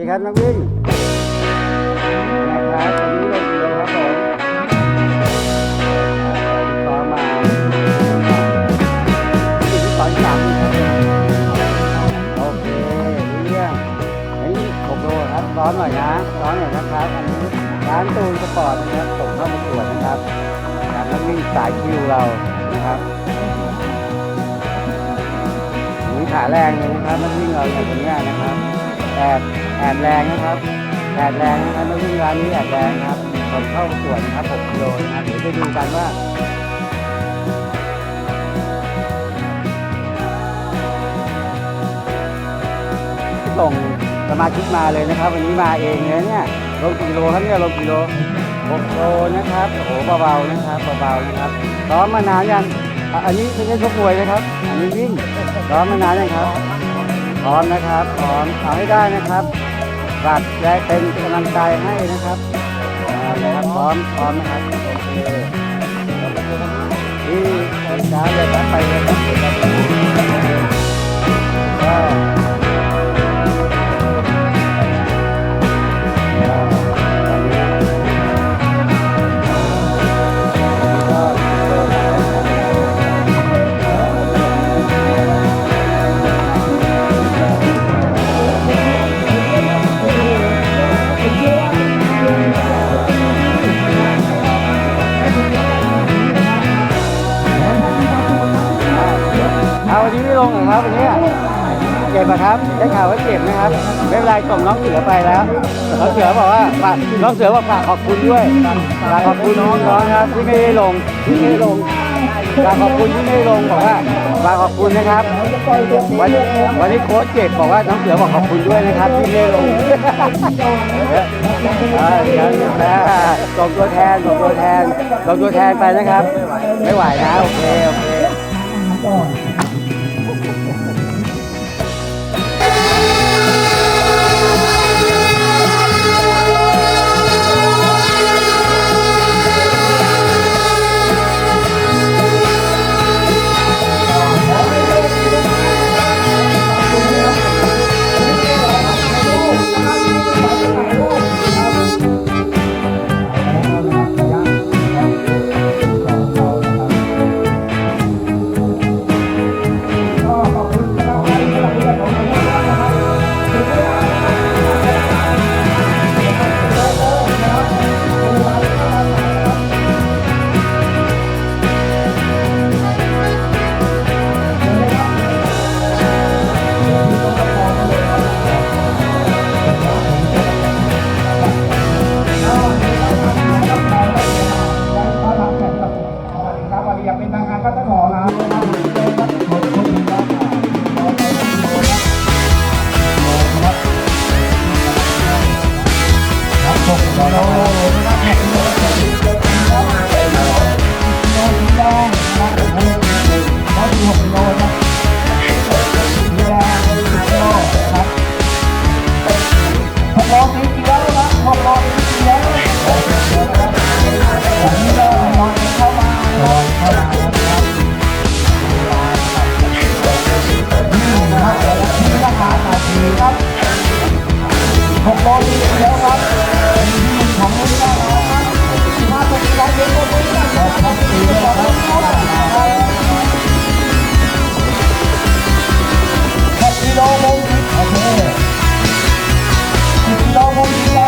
ดีครับนักวิ่งนะครับวันนี้เราอยู่ครับผมซ้อมมาที่สอนสามครับโอเครู้เรื่องนนี้หกโลครับซ้อนหน่อยนะซ้อนหน่อยนะครับอันนี้ร้านตูนสปอร์ตนะครับส่งเข้าประกวดนะครับจากนักวิ่งสายคิวเรานะครับมีขาแรงเลยนะครับนักวิ่งเราอย่างวันเนี้ยนะครับแอบ แอบแรงนะครับ แอบแรงนะครับนักวิ่งร้านนี้แอบแรงครับผมเข้าประกวนะครับ6กิโลนะครับเดี๋ยวจะดูกันว่าส่งสมาชิกมาเลยนะครับ วันนี้มาเองเลยเนี่ยลงกิโลครับเนี่ยลงกิโล6โลนะครับโอ้โหเบาๆนะครับเบาๆนะครับซ้อมมานานยังอันนี้ไม่ใช่ชกมวยนะครับ อันนี้วิ่งซ้อมมานานยังครับพร้อมนะครับพร้อมเอาให้ได้นะครับ ฝากแรงเป็นกำลังใจให้นะครับนะครับพร้อมพร้อมนะครับโอเคที่ช้าเลยครับไปเลยครับ เจ็บนะครับไม่เป็นไรส่งน้องเสือไปแล้วน้องเสือบอกว่าฝากน้องเสือบอกฝากขอบคุณด้วยฝากขอบคุณน้องน้องนะครับที่ไม่ได้ลงที่ไม่ได้ลงฝากขอบคุณที่ไม่ได้ลงบอกว่าฝากขอบคุณนะครับ วันวันนี้โค้ชเจ็บบอกว่าน้องเสือบอกขอบคุณด้วยนะครับที่ไม่ได้ลงเออเดี๋ยวเดี๋ยวนะส่งตัวแทนส่งตัวแทนส่งตัวแทนไปนะครับ ไม่ไหวนะโอเคโอเค หกโมงแล้วครับของนี้นะครับมาตรงนี้ครับเย็นตรงนี้นะครับขอบคุณเรับโอเคสิบกิโลมุมสิบกิโลมุม